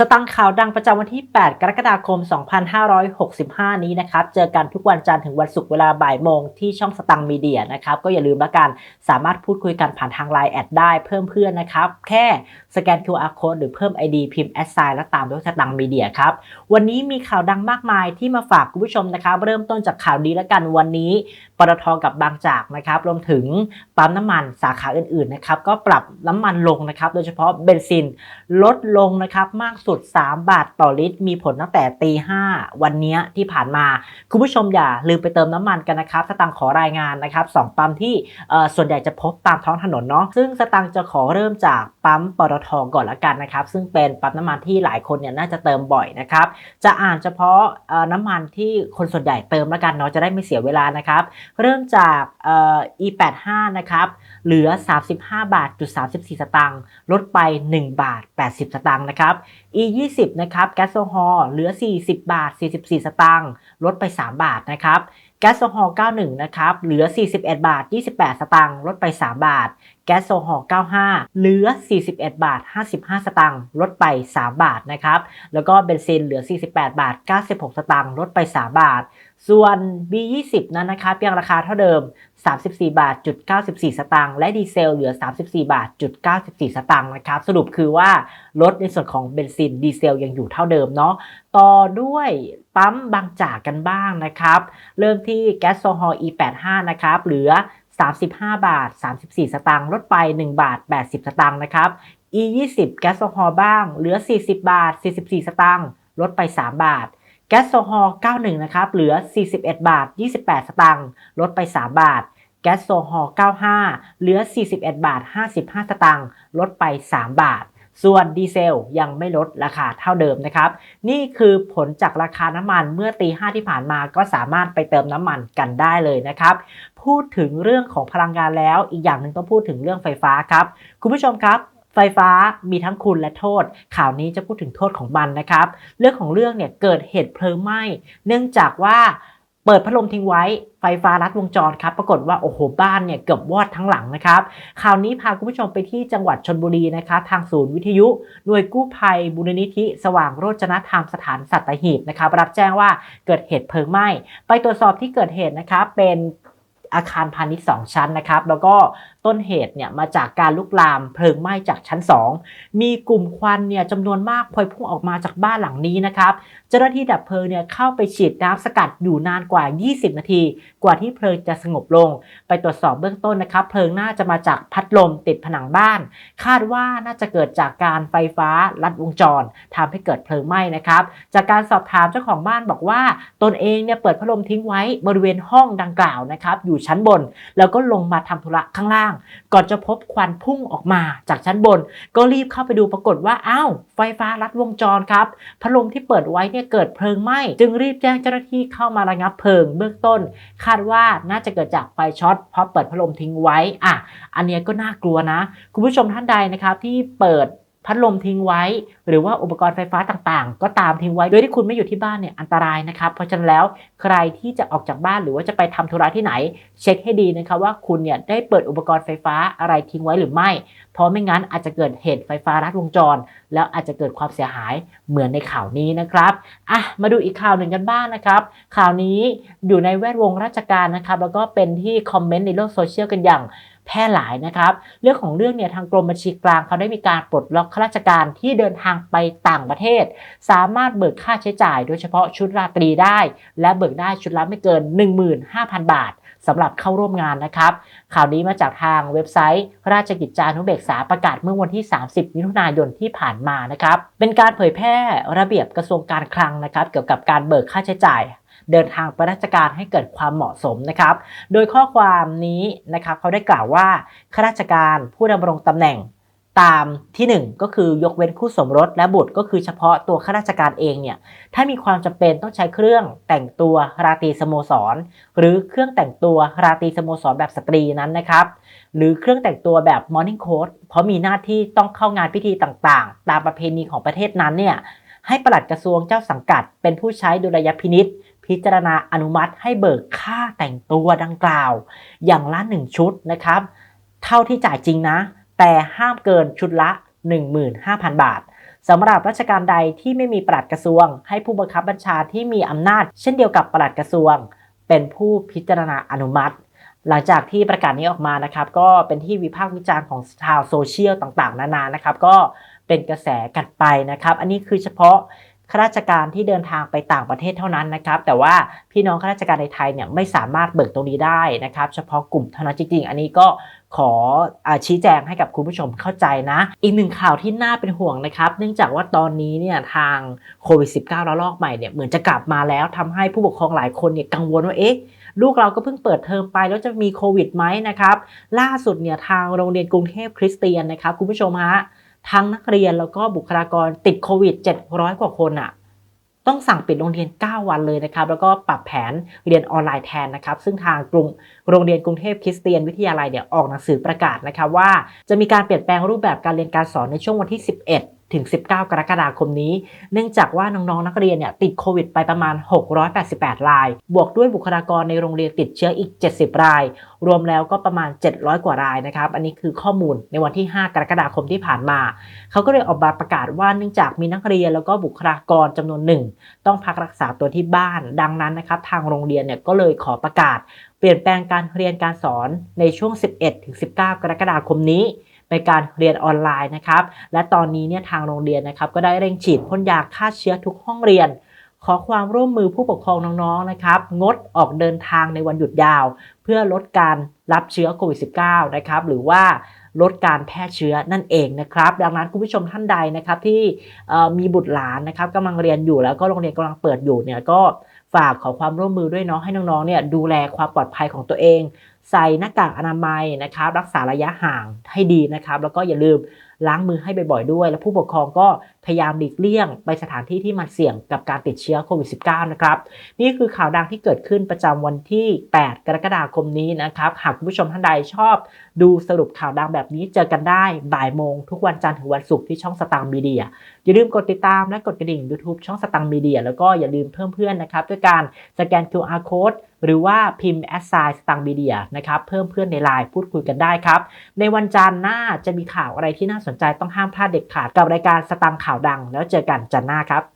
สตังข่าวดังประจำวันที่ 8 กรกฎาคม 2565 นี้นะครับ เจอกันทุกวันจันทร์ถึงวันศุกร์เวลาบ่ายโมงที่ช่องสตังมีเดียนะครับ ก็อย่าลืมละกัน สามารถพูดคุยกันผ่านทาง Line แอดได้เพิ่มเพื่อนนะครับ แค่สแกน QR code หรือเพิ่ม ID พิมพ์แอดไซน์แล้วตามด้วยสตังมีเดียครับ วันนี้มีข่าวดังมากมายที่มาฝากคุณผู้ชมนะครับ เริ่มต้นจากข่าวดีล้วกันวันนี้ปตทกับบางจากนะครับรวมถึงปั๊มน้ำมันสาขาอื่นๆนะครับก็ปรับน้ำมันลงนะครับโดยเฉพาะเบนซินลดลงนะครับมากสุด 3 บาทต่อลิตร มีผลตั้งแต่ตีห้าวันนี้ที่ผ่านมา คุณผู้ชมอย่าลืมไปเติมน้ำมันกันนะครับสตังค์ขอรายงานนะครับสองปั๊มที่ส่วนใหญ่จะพบตามท้องถนนเนาะซึ่งสตังค์จะขอเริ่มจาก ปั๊มปตทก่อนละกันนะครับ ซึ่งเป็นปั๊มน้ำมันที่หลายคนเนี่ยน่าจะเติมบ่อยนะครับ จะอ่านเฉพาะน้ำมันที่คนส่วนใหญ่เติมละกันเนาะจะได้ไม่เสียเวลานะครับ เริ่มจากเอ่อ E85 นะครับเหลือ 35 บาทจุด34 สตางค์ลดไป 1 บาท 80 สตางค์นะครับ E20 นะครับแก๊สโซฮอลเหลือ 40 บาท 44 สตางค์ลดไป 3 บาทนะครับ แก๊สโซฮอล์91 นะครับ เหลือ 41 บาท 28 สตางค์ ลดไป 3 บาท แก๊สโซฮอล์95 เหลือ 41 บาท 55 สตางค์ ลดไป 3 บาทนะครับ แล้วก็เบนซินเหลือ 48 บาท 96 สตางค์ ลดไป 3 บาท ส่วน B20 นั้นนะครับยังราคาเท่าเดิม 34 บาทจุด94 สตางค์และดีเซลเหลือ 34 บาทจุด94 สตางค์นะครับ สรุปคือว่าลดในส่วนของเบนซินดีเซลยังอยู่เท่าเดิมเนาะต่อด้วยปั๊มบางจากกันบ้างนะครับ เริ่มที่แก๊สโซฮอล์ E85 นะครับเหลือ 35 บาท 34 สตางค์ลดไป 1 บาท 80 สตางค์นะครับ E20 แก๊สโซฮอล์บ้างเหลือ 40 บาท 44 สตางค์ลดไป 3 บาทแก๊สโซฮอล์91 นะครับ เหลือ 41 บาท 28 สตางค์ ลดไป 3 บาท แก๊สโซฮอล์95 เหลือ 41 บาท 55 สตางค์ลดไป 3 บาท ส่วนดีเซลยังไม่ลดราคาเท่าเดิมนะครับ นี่คือผลจากราคาน้ำมันเมื่อตีห้าที่ผ่านมาก็สามารถไปเติมน้ำมันกันได้เลยนะครับพูดถึงเรื่องของพลังงานแล้วอีกอย่างหนึ่งต้องพูดถึงเรื่องไฟฟ้าครับ คุณผู้ชมครับไฟฟ้ามีทั้งคุณและโทษ ข่าวนี้จะพูดถึงโทษของมันนะครับ เรื่องของเรื่องเนี่ยเกิดเหตุเพลิงไหม้ เนื่องจากว่า เปิดพัดลมทิ้งไว้ไฟฟ้ารัดวงจรครับ ปรากฏว่าโอ้โหบ้านเนี่ยเกือบวอดทั้งหลังนะครับคราวนี้พาคุณผู้ชมไปที่จังหวัดชนบุรีนะคะทางศูนย์วิทยุหน่วยกู้ภัยบุรณิธิ สว่างโรจนธรรมสถานสัตหีบนะครับรับแจ้งว่าเกิดเหตุเพลิงไหม้ไปตรวจสอบที่เกิดเหตุนะคะเป็น อาคารพาณิชย์2ชั้นนะครับ แล้วก็ต้นเหตุเนี่ยมาจากการลุกลามเพลิงไหม้จากชั้น 2 มีกลุ่มควันเนี่ยจำนวนมากพวยพุ่งออกมาจากบ้านหลังนี้นะครับ เจ้าหน้าที่ดับเพลิงเนี่ยเข้าไปฉีดน้ำสกัดอยู่นานกว่า 20 นาที กว่าที่เพลิงจะสงบลง ไปตรวจสอบเบื้องต้นนะครับ เพลิงน่าจะมาจากพัดลมติดผนังบ้าน คาดว่าน่าจะเกิดจากการไฟฟ้าลัดวงจรทำให้เกิดเพลิงไหม้นะครับ จากการสอบถามเจ้าของบ้านบอกว่า ตนเองเนี่ยเปิดพัดลมทิ้งไว้บริเวณห้องดังกล่าวนะครับอยู่ชั้นบน แล้วก็ลงมาทำธุระข้างล่าง ก่อนจะพบควันพุ่งออกมาจากชั้นบน ก็รีบเข้าไปดูปรากฏว่าอ้าวไฟฟ้าลัดวงจรครับพัดลมที่เปิดไว้เนี่ยเกิดเพลิงไหม้จึงรีบแจ้งเจ้าหน้าที่เข้ามาระงับเพลิงเบื้องต้น คาดว่าน่าจะเกิดจากไฟช็อตเพราะเปิดพัดลมทิ้งไว้อะอันนี้ก็น่ากลัวนะ คุณผู้ชมท่านใดนะครับที่เปิด พัดลมทิ้งไว้ หรือว่าอุปกรณ์ไฟฟ้าต่างๆ ก็ตามทิ้งไว้โดยที่คุณไม่อยู่ที่บ้านเนี่ยอันตรายนะครับ เพราะฉะนั้นแล้วใครที่จะออกจากบ้านหรือว่าจะไปทำธุระที่ไหน เช็คให้ดีนะครับว่าคุณเนี่ยได้เปิดอุปกรณ์ไฟฟ้าอะไรทิ้งไว้หรือไม่ เพราะไม่งั้นอาจจะเกิดเหตุไฟฟ้ารัดวงจร แล้วอาจจะเกิดความเสียหายเหมือนในข่าวนี้นะครับอะมาดูอีกข่าวหนึ่งกันบ้างนะครับ ข่าวนี้อยู่ในแวดวงราชการนะครับแล้วก็เป็นที่คอมเมนต์ในโลกโซเชียลกันอย่าง แพร่หลายนะครับ เรื่องของเรื่องเนี่ยทางกรมบัญชีกลางเขาได้มีการปลดล็อกข้าราชการที่เดินทางไปต่างประเทศ สามารถเบิกค่าใช้จ่าย โดยเฉพาะชุดราตรีได้ และเบิกได้ชุดละไม่เกิน 15,000 บาทสำหรับเข้าร่วมงานนะครับ ข่าวนี้มาจากทางเว็บไซต์ ราชกิจจานุเบกษาประกาศเมื่อวันที่ 30 มิถุนายนที่ผ่านมานะครับ เป็นการเผยแพร่ระเบียบกระทรวงการคลังนะครับ เกี่ยวกับการเบิกค่าใช้จ่าย เดินทางไปราชการให้เกิดความเหมาะสมนะครับ โดยข้อความนี้นะครับเขาได้กล่าวว่าข้าราชการผู้ดำรงตำแหน่งตามทีหนึ่1 ก็คือยกเว้นคู่สมรสและบุตรก็คือเฉพาะตัวข้าราชการเองเนี่ยถ้ามีความจำเป็นต้องใช้เครื่องแต่งตัวราตรีสโมสร หรือเครื่องแต่งตัวราตรีสโมสรแบบสตรีนั้นนะครับหรือเครื่องแต่งตัวแบบ morning coat เพราะมีหน้าที่ต้องเข้างานพิธีต่างๆ ตามประเพณีของประเทศนั้นเนี่ยให้ปลัดกระทรวงเจ้าสังกัดเป็นผู้ใช้ดุลยพินิษ พิจารณาอนุมัติให้เบิกค่าแต่งตัวดังกล่าว อย่างละหนึ่งชุดนะครับ เท่าที่จ่ายจริงนะ แต่ห้ามเกินชุดละ 15,000 บาทสำหรับราชการใดที่ไม่มีปลัดกระทรวง ให้ผู้บังคับบัญชาที่มีอำนาจ เช่นเดียวกับปลัดกระทรวง เป็นผู้พิจารณาอนุมัติ หลังจากที่ประกาศนี้ออกมานะครับ ก็เป็นที่วิพากษ์วิจารณ์ของชาวโซเชียลต่างๆ นานานะครับ ก็เป็นกระแสกันไปนะครับ อันนี้คือเฉพาะ ข้าราชการที่เดินทางไปต่างประเทศเท่านั้นนะครับ แต่ว่าพี่น้องข้าราชการในไทยเนี่ยไม่สามารถเบิกตรงนี้ได้นะครับ เฉพาะกลุ่มเท่านั้นจริงๆ อันนี้ก็ขออชี้แจงให้กับคุณผู้ชมเข้าใจนะ อีกหนึ่งข่าวที่น่าเป็นห่วงนะครับ เนื่องจากว่าตอนนี้เนี่ยทางโควิด -19 ระลอกใหม่เนี่ยเหมือนจะกลับมาแล้วทำให้ผู้ปกครองหลายคนเนี่ยกังวลว่าเอ๊ะลูกเราก็เพิ่งเปิดเทอมไปแล้วจะมีโควิดไหมนะครับ ล่าสุดเนี่ยทางโรงเรียนกรุงเทพคริสเตียนนะครับคุณผู้ชมฮะ ทั้งนักเรียนแล้วก็บุคลากรติดโควิด 700 กว่าคนอะต้องสั่งปิดโรงเรียน 9 วันเลยนะครับ แล้วก็ปรับแผนเรียนออนไลน์แทนนะครับ ซึ่งทางกลุ่มโรงเรียนกรุงเทพคริสเตียนวิทยาลัยเนี่ยออกหนังสือประกาศนะครับว่า จะมีการเปลี่ยนแปลงรูปแบบการเรียนการสอนในช่วงวันที่ 11 ถึง 19 กรกฎาคมนี้ เนื่องจากว่าน้องๆ นักเรียนเนี่ยติดโควิดไปประมาณ 688 ราย บวกด้วยบุคลากรในโรงเรียนติดเชื้ออีก 70 ราย รวมแล้วก็ประมาณ 700 กว่ารายนะครับ อันนี้คือข้อมูลในวันที่ 5 กรกฎาคมที่ผ่านมา เขาก็เลยออกมาประกาศว่าเนื่องจากมีนักเรียนแล้วก็บุคลากรจำนวนหนึ่ง ต้องพักรักษาตัวที่บ้าน ดังนั้นนะครับทางโรงเรียนเนี่ยก็เลยขอประกาศ เปลี่ยนแปลงการเรียนการสอนในช่วง 11-19 กรกฎาคมนี้ เป็นการเรียนออนไลน์นะครับ และตอนนี้เนี่ยทางโรงเรียนนะครับก็ได้เร่งฉีดพ่นยาฆ่าเชื้อทุกห้องเรียน ขอความร่วมมือผู้ปกครองน้องๆนะครับงดออกเดินทางในวันหยุดยาว เพื่อลดการรับเชื้อโควิด -19 นะครับหรือว่าลดการแพร่เชื้อนั่นเองนะครับ ดังนั้นคุณผู้ชมท่านใดนะครับที่มีบุตรหลานนะครับกำลังเรียนอยู่แล้วก็โรงเรียนกำลังเปิดอยู่เนี่ยก็ฝากขอความร่วมมือด้วยเนาะให้น้องๆเนี่ยดูแลความปลอดภัยของตัวเอง ใส่หน้ากากอนามัยนะครับรักษาระยะห่างให้ดีนะครับแล้วก็อย่าลืมล้างมือให้บ่อยๆด้วย และผู้ปกครองก็พยายามหลีกเลี่ยง ไปสถานที่ที่มันเสี่ยงกับการติดเชื้อโควิด -19 นะครับนี่คือข่าวดังที่เกิดขึ้นประจำวันที่ 8 กรกฎาคมนี้นะครับหากคุณผู้ชมท่านใดชอบ ดูสรุปข่าวดังแบบนี้เจอกันได้บ่ายโมง ทุกวันจันทร์ถึงวันศุกร์ที่ช่องสตางค์มีเดียอย่าลืมกดติดตามและกดกระดิ่ง YouTube ช่องสตังค์มีเดียแล้วก็อย่าลืมเพิ่มเพื่อนนะครับด้วยการสแกน QR code หรือว่าพิมพ์ a s s i g n สตังบีเดียนะครับเพิ่มเพื่อนในไลน์พูดคุยกันได้ครับ ในวันจันทร์หน้าจะมีข่าวอะไรที่น่าสนใจต้องห้ามพลาดเด็ดขาดกับรายการสตังข่าวดัง แล้วเจอกันจันทร์หน้าครับ